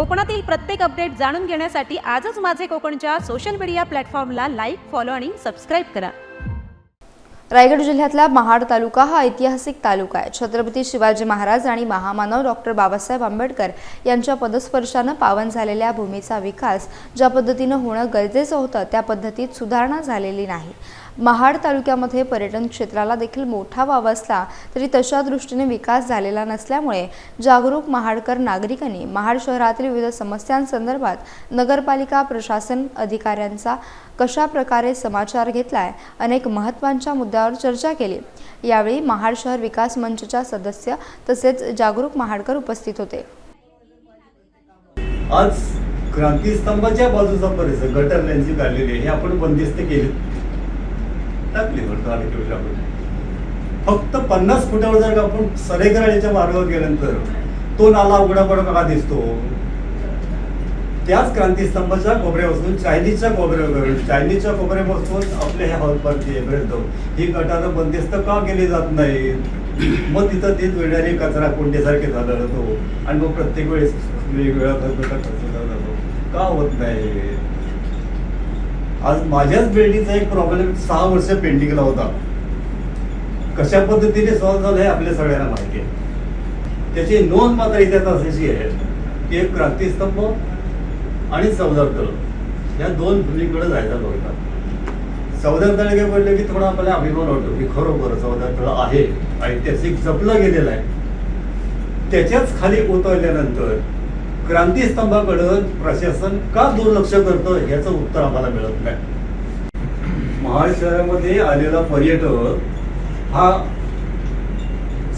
कोकणातील प्रत्येक अपडेट जाणून घेण्यासाठी आजच माझे कोकणच्या सोशल मीडिया प्लॅटफॉर्मला लाईक फॉलो आणि सबस्क्राईब करा. रायगड जिल्ह्यातला महाड तालुका हा ऐतिहासिक तालुका आहे. छत्रपती शिवाजी महाराज आणि महामानव डॉक्टर बाबासाहेब आंबेडकर यांच्या पदस्पर्शानं पावन झालेल्या भूमीचा विकास ज्या पद्धतीनं होणं गरजेचं होतं त्या पद्धतीत सुधारणा झालेली नाही. महाड तालुक्यामध्ये पर्यटन क्षेत्राला देखील मोठा वाव असला तरी तशा दृष्टीने विकास झालेला नसल्यामुळे जागरूक महाडकर नागरिकांनी महाड शहरातील विविध समस्यांसंदर्भात नगरपालिका प्रशासन अधिकाऱ्यांचा कशा प्रकारे समाचार घेतलाय अनेक महत्त्वांच्या मुद्द्यावर चर्चा केली. यावेळी महाड शहर विकास मंचच्या सदस्य तसेच जागरूक महाडकर उपस्थित होते. आज क्रांतीस्तंभाच्या बाजूचा परिसर गटर लेन्सी काढलेली आहे. हे आपण बंदिस्त केली टाकली म्हणतो आणि आपण. फक्त पन्नास फुटावर जर का आपण सरेकराळीच्या मार्गावर गेल्यानंतर तो नाला उघडा पडा का दिसतो. त्याच क्रांतीस्तंभाच्या कोपऱ्यापासून चायनीजच्या कोपऱ्यावर चायनीजच्या कोपऱ्यापासून आपल्या ह्या हॉलपर्यंत येईपर्यंत ही गटारं बंदिस्त का केली जात नाही? मग तिथं तीच वेळाने कचरा कोंडीसारखे झाला जातो. आणि मग प्रत्येक वेळेस वेगवेगळा खर्च कचरा जातो. का होत नाही? आज माझ्याच बिल्डिंगचा एक प्रॉब्लेम सहा वर्ष पेंडिंगला होता. कशा पद्धतीने सॉल्व्ह झालं हे आपल्या सगळ्यांना माहिती आहे. त्याची नोंद मात्र इतिहास अशी आहे की एक क्रांतीस्तंभ आणि चौदार तळ या दोन भूमीकडे जायचा बघतात चौदार तळ काय पडलं की थोडा आपल्याला अभिमान वाटतो की खरोखर चौदार तळ आहे. ऐतिहासिक जपलं गेलेलं आहे. त्याच्याच खाली उतरल्यानंतर क्रांतीस्तंभाकडं प्रशासन का दुर्लक्ष करतं याचं उत्तर आम्हाला मिळत नाही. महाड शहरामध्ये आलेला पर्यटक हा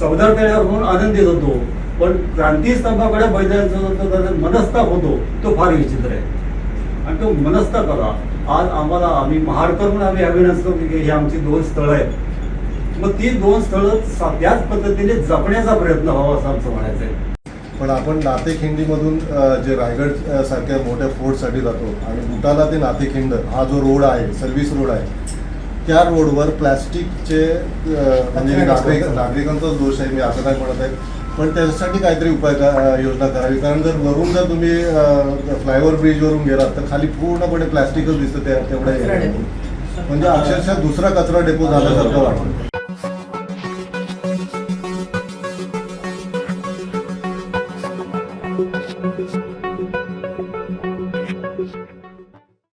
चौदार म्हणून आनंदित होतो पण क्रांतीस्तंभाकडे बैलांचा जो त्याचा मनस्ताप होतो तो फार विचित्र आहे. आणि तो मनस्तापाला आज आम्हाला आम्ही महाडकर म्हणून आम्ही अभिनंदन करतो की हे आमची दोन स्थळं आहेत. मग ती दोन स्थळं त्याच पद्धतीने जपण्याचा प्रयत्न व्हावा असं आमचं म्हणायचं आहे. पण आपण नातेखिंडीमधून जे रायगड सारख्या मोठ्या फोर्टसाठी जातो आणि बुटाला ते नातेखिंड हा जो रोड आहे सर्व्हिस रोड आहे त्या रोडवर प्लॅस्टिकचे म्हणजे नागरिक नागरिकांचाच दोष आहे मी असं नाही म्हणत आहे. पण त्याच्यासाठी काहीतरी उपाय का- योजना करावी. कारण जर वरून जर तुम्ही फ्लायओव्हर ब्रिजवरून गेलात तर खाली पूर्णपणे प्लॅस्टिकच दिसतं त्या तेवढ्या. म्हणजे अक्षरशः दुसरा कचरा डेपो झाल्यासारखं वाटतं.